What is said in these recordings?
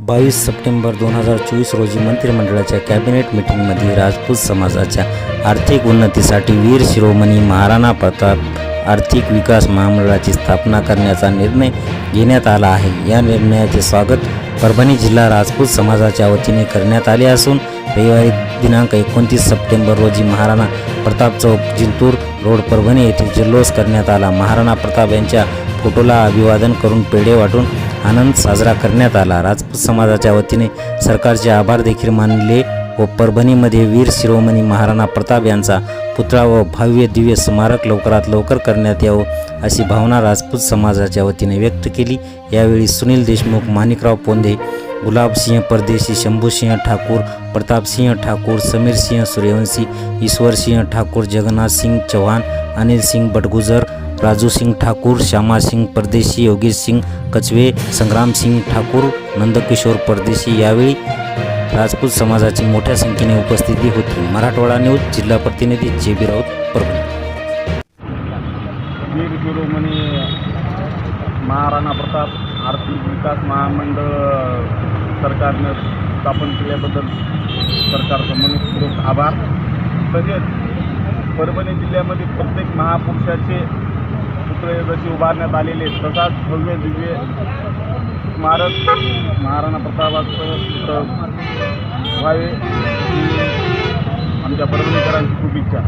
बावीस सप्टेंबर दोन हजार चोवीस रोजी मंत्रिमंडळाच्या कॅबिनेट मिटिंगमध्ये राजपूत समाजाच्या आर्थिक उन्नतीसाठी वीर शिरोमणी महाराणा प्रताप आर्थिक विकास महामंडळाची स्थापना करण्याचा निर्णय घेण्यात आला आहे. या निर्णयाचे स्वागत परभणी जिल्हा राजपूत समाजाच्या वतीने करण्यात आले असून रविवारी दिनांक एकोणतीस सप्टेंबर रोजी महाराणा प्रताप चौक जिंतूर रोड परभणी येथे जल्लोष करण्यात आला. महाराणा प्रताप यांच्या फोटोला अभिवादन करून पेढे वाटून आनंद साजरा करण्यात आला. राजपूत समाजाच्या वतीने सरकारचे आभार देखील मानले व परभणीमध्ये वीर शिरोमणी महाराणा प्रताप यांचा पुतळा व भव्य दिव्य स्मारक लवकरात लवकर करण्यात यावं अशी भावना राजपूत समाजाच्या वतीने व्यक्त केली. यावेळी सुनील देशमुख माणिकराव पोंदे गुलाबसिंह परदेशी शंभूसिंह ठाकूर प्रतापसिंह ठाकूर समीरसिंह सूर्यवंशी ईश्वरसिंह ठाकूर जगन्नाथ सिंग चौहान अनिल सिंग बटगुजर राजू सिंग ठाकूर श्यामा सिंग परदेशी योगेश सिंग कचवे संग्राम सिंग ठाकूर नंदकिशोर परदेशी यावेळी राजपूत समाजाची मोठ्या संख्येने उपस्थिती होती. मराठवाडा न्यूज जिल्हा प्रतिनिधी जे बी राऊत परभणी. वीर शिरोमणी महाराणा प्रताप आर्थिक विकास महामंडळ सरकारनं स्थापन केल्याबद्दल सरकारचं मनपूर्वक आभार. तसेच परभणी जिल्ह्यामध्ये प्रत्येक महापुरुषाचे पुतळे उभारण्यात आलेले तसाच भव्य दिव्य स्मारक महाराणा प्रतापाचं तिथं व्हावे ही आमच्या परभणीकरांची खूप इच्छा.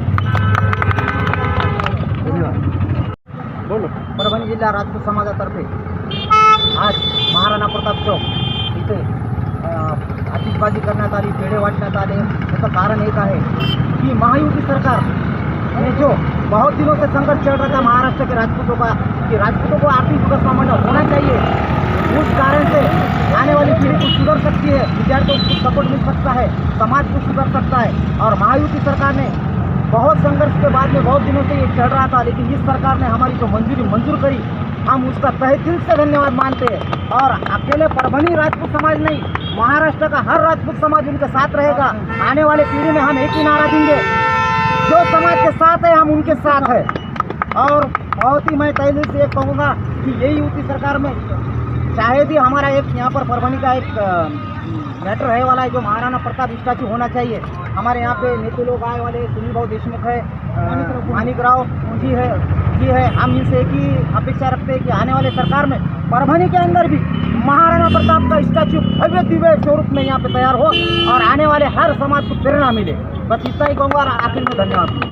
बोलो. परभणी जिल्हा राजपूत समाजातर्फे आज महाराणा प्रताप चौक इथे आतिषबाजी करण्यात आली पेढे वाटण्यात आले. याचं कारण एक आहे की महायुती सरकार जो बहुत दिनों से संघर्ष चल रहा था महाराष्ट्र के राजपूतों का, कि राजपूतों को आर्थिक विकास महामंडल होना चाहिए। उस कारण से आने वाली पीढ़ी को सुधर सकती है, विद्यार्थियों को सपोर्ट मिल सकता है, समाज को सुधर सकता है। और महायुति सरकार ने बहुत संघर्ष के बाद में बहुत दिनों से ये चल रहा था, लेकिन इस सरकार ने हमारी जो मंजूरी मंजूर करी, हम उसका तहे दिल से धन्यवाद मानते हैं। और अकेले परभणी राजपूत समाज नहीं, महाराष्ट्र का हर राजपूत समाज उनके साथ रहेगा। आने वाले पीढ़ी में हम एक ही नारा देंगे। जो समाज के साथ है, हम उनके साथ है। और बहुत ही मैं पहले से कहूँगा कि यही यूपी सरकार में चाहे ही हमारा एक यहाँ पर परभणी का एक मैटर है वाला है, जो महाराणा प्रताप स्टैचू होना चाहिए। हमारे यहाँ पे नेता लोग आए वाले, सुनील भाव देशमुख है मानिक राव जी है। जी है हम इनसे ही अपेक्षा रखते हैं कि आने वाले सरकार में परभनी के अंदर भी महाराणा प्रताप का स्टैचू भव्य दिव्य स्वरूप में यहाँ पे तैयार हो और आने वाले हर समाज को प्रेरणा मिले। बस इतना ही कहूँगा और आखिर में धन्यवाद।